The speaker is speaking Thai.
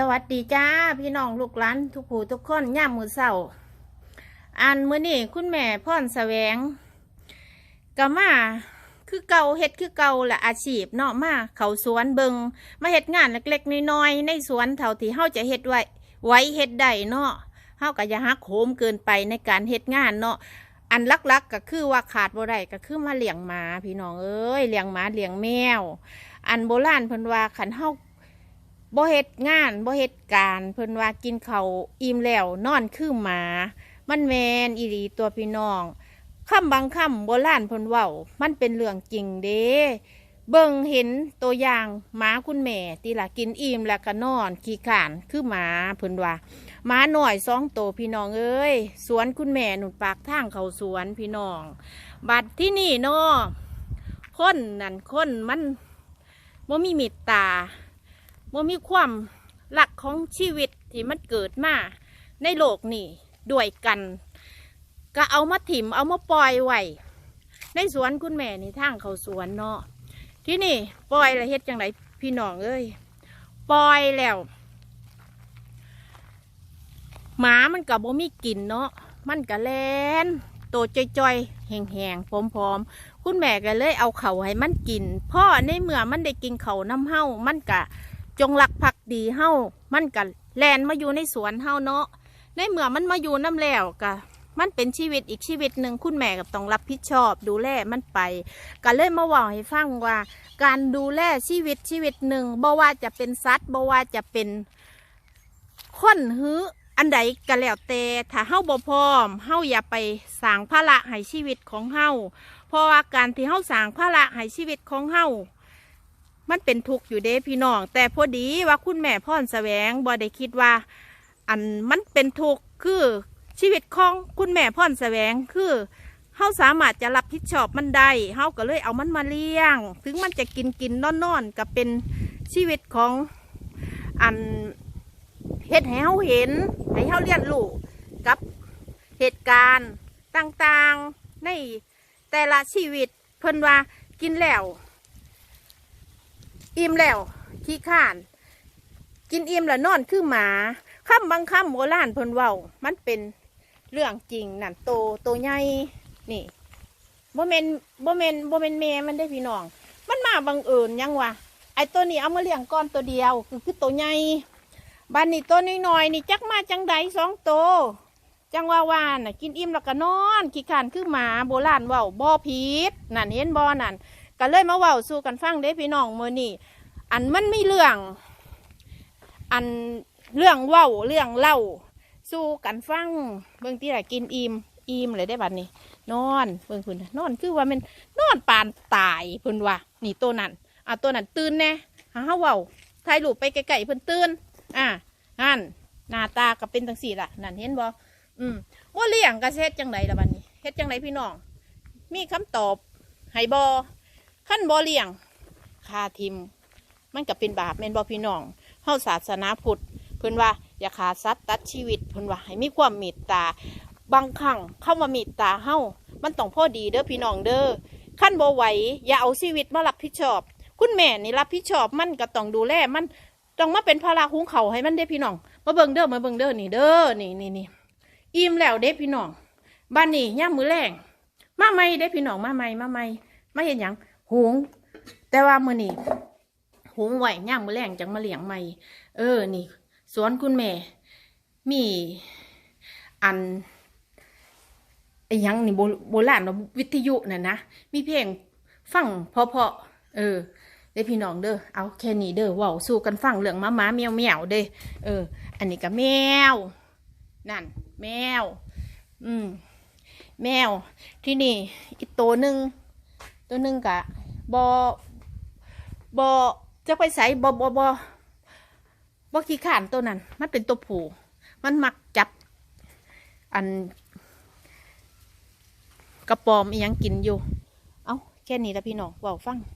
สวัสดีจ้าพี่น้องลูกหลานทุกผู้ทุกคนย่ามมือเศร้าอันมื้อนี้คุณแม่พ่อนแสวงก็มาคือเก่าเฮ็ดคือเก่าละอาชีพเนาะมาเขาสวนเบิงมาเฮ็ดงานเล็กๆน้อยๆในสวนเท่าที่เฮาจะเฮ็ดไว้ไว้เฮ็ดได้เนาะเฮาก็อย่าหักโหมเกินไปในการเฮ็ดงานเนาะอันลักๆก็คือว่าขาดบ่ได้ก็คือมาเลี้ยงหมาพี่น้องเอ้ยเลี้ยงหมาเลี้ยงแมว อันโบราณเพิ่นว่าขันเฮา บ่เฮ็ดงานบ่เฮ็ดการ เพิ่นว่ากินเขาวอิ่มแล้วนอนคือหมา มันแมนอีหลีตัวพี่น้องคำบางคำโบราณเพิ่นเว้ามันเป็นเรื่องจริงเด้เบิ่งเห็นตัวอย่างหมาคุณแม่ที่ละกินอิ่มแล้วก็นอน ขี้ขานคือหมาเพิ่นว่าหมาหน่อยสองตัวพี่น้องเอ้ยสวนคุณแม่หนุนปากทางเขาสวนพี่น้อง บัดที่นี่เนาะคนนั่นคนมันบ่มีเมตตา ว่ามีความหลักของชีวิตที่มันเกิดมาในโลกนี่ด้วยกัน ก็เอามาถิ่มเอามาปล่อยไว้ในสวนคุณแม่นี่ทางเขาสวนเนาะที่นี่ปล่อยล้วเฮ็ดจังไดพี่น้องเอ้ยปล่อยแล้วหมามันกับบ่มีกลิ่นเนาะมันก็แลนโตจอยๆแห้งๆพร้อมๆ คุณแม่ก็เลยเอาเขาให้มันกินพ่อในเมื่อมันได้กินเขาน้ำเห่ามันกะ จงรักภักดีเฮ้ามันกะแลนมาอยู่ในสวนเฮ้าเนาะในเมื่อมันมาอยู่น้ำแล้วกะมันเป็นชีวิตอีกชีวิตหนึ่งคุณแม่กับต้องรับผิดชอบ ดูแลมันไปก็เลยมาบอกให้ฟังว่า การดูแลชีวิตชีวิตหนึ่งบ่ว่าจะเป็นสัตว์บ่ว่าจะเป็นคนหื้ออันใดก็แล้วแต่ถ้าเฮาบ่พร้อมเฮาอย่าไปสร้างภาระให้ชีวิตของเฮาเพราะว่าการที่เฮาสร้างภาระให้ชีวิตของเฮา มันเป็นทุกข์อยู่เด้พี่น้อง แต่พอดีว่าคุณแม่พ่อนแสวงบ่ได้คิดว่า อันมันเป็นทุกข์คือชีวิตของคุณแม่พ่อนแสวงคือเฮาสามารถจะรับผิดชอบมันได้เฮาก็เลยเอามันมาเลี้ยง ถึงมันจะกินกินนอนนอนก็เป็นชีวิตของอันเฮ็ดให้เฮาเห็นให้เฮาเรียนรู้กับเหตุการณ์ต่างๆในแต่ละชีวิตเพิ่นว่ากินแล้ว อิ่มแล้วขี้ข้าน กินอิ่มแล้วนอนคือหมาคำบางคำโบราณเพิ่นเว้ามันเป็นเรื่องจริงนั่นโตโตใหญ่นี่บ่เมนบ่เมนบ่เมนแม่มันได้พี่น้อง มันมาบังเอิญยังวะไอตัวนี้เอามาเลี้ยงก้อนตัวเดียว คือคือตัวใหญ่บ้านนี้ตัวน้อยๆนี่จักมาจังใดสองโตวจังว่าวานน่ะกินอิ่มแล้วก็นอนขี้ขานคือหมาโบราณเว้าบ่ผิดนั่นเห็นบ่นั่น ก็เลยมาเว้าสู่กันฟังเด้พี่น้องมื้อนี้อันมันมีเรื่อง อันเรื่องเว้าเรื่องเล่า สู่กันฟัง เบิ่งที่ไหนกินอิ่มอิ่มเลยได้บัดนี้ นอนเบิ่งพิ่นน่ะนอนคือว่ามันนอนปานตายเพิ่นว่านี่ตัวนั้นอะตัวนั้นตื่นแน่หาเฮาเว้าถ่ายรูปไปไกลๆเพิ่นตื่นอะนั่นหน้าตาก็เป็นจังซี่ล่ะนั่นเห็นบ่อืมว่าเลี้ยงก็เฮ็ดจังไดล่ะบัดนี้เฮ็ดจังไดพี่น้อง มีคำตอบให้บ่ ขั้นบ่เลี้ยงคาทิม มันก็เป็นบาปแม่นบ่พี่น้องเฮาศาสนาพุทธเพิ่นว่าอย่าขาสัตว์ตัดชีวิตเพิ่นว่าให้มีความเมตตา บางครั้งคำว่าเมตตาเฮามันต้องพ่อดีเด้อพี่น้องเด้อขั้นบ่ไหวอย่าเอาชีวิตมารับผิดชอบ คุณแม่นี่รับผิดชอบมันก็ต้องดูแลมันต้องมาเป็นภาระหุงเขาให้มันเด้พี่น้อง มาเบิ่งเด้อมาเบิ่งเด้อนี่เด้อนี่นี่นี่อิ่มแล้วเด้พี่น้องบ้านนี้ย่ามือแรงมาใหม่เด้อพี่น้องมาใหม่มาใหม่มาเห็นยัง หุง แต่ว่ามือนี่หุงไหวย่างมือแรงจังมาเลี้ยงใหม่ เออ นี่ สวนคุณแม่ มีอันไอ้ยังนี่โบโบราณเนาะวิทยุน่ะนะ มีเพลงฟังเพราะๆเออเด้พี่น้องเด้อ เอาแค่นี้เด้อว้าสู้กันฟังเรื่องม้าม้าแมวแมวเด้อเออ อันนี้ก็แมว นั่น แมว อืม แมว ที่นี่ อีกตัวหนึ่งตัวหนึ่งกะ บอบอจะไปใส่บอบอบอบอขี้ขานตัวนั้น มันเป็นตัวผูมันมักจับ อัน กระปอมอียังกินอยู่ เอาแค่นี้ละพี่น้องเว่าฟัง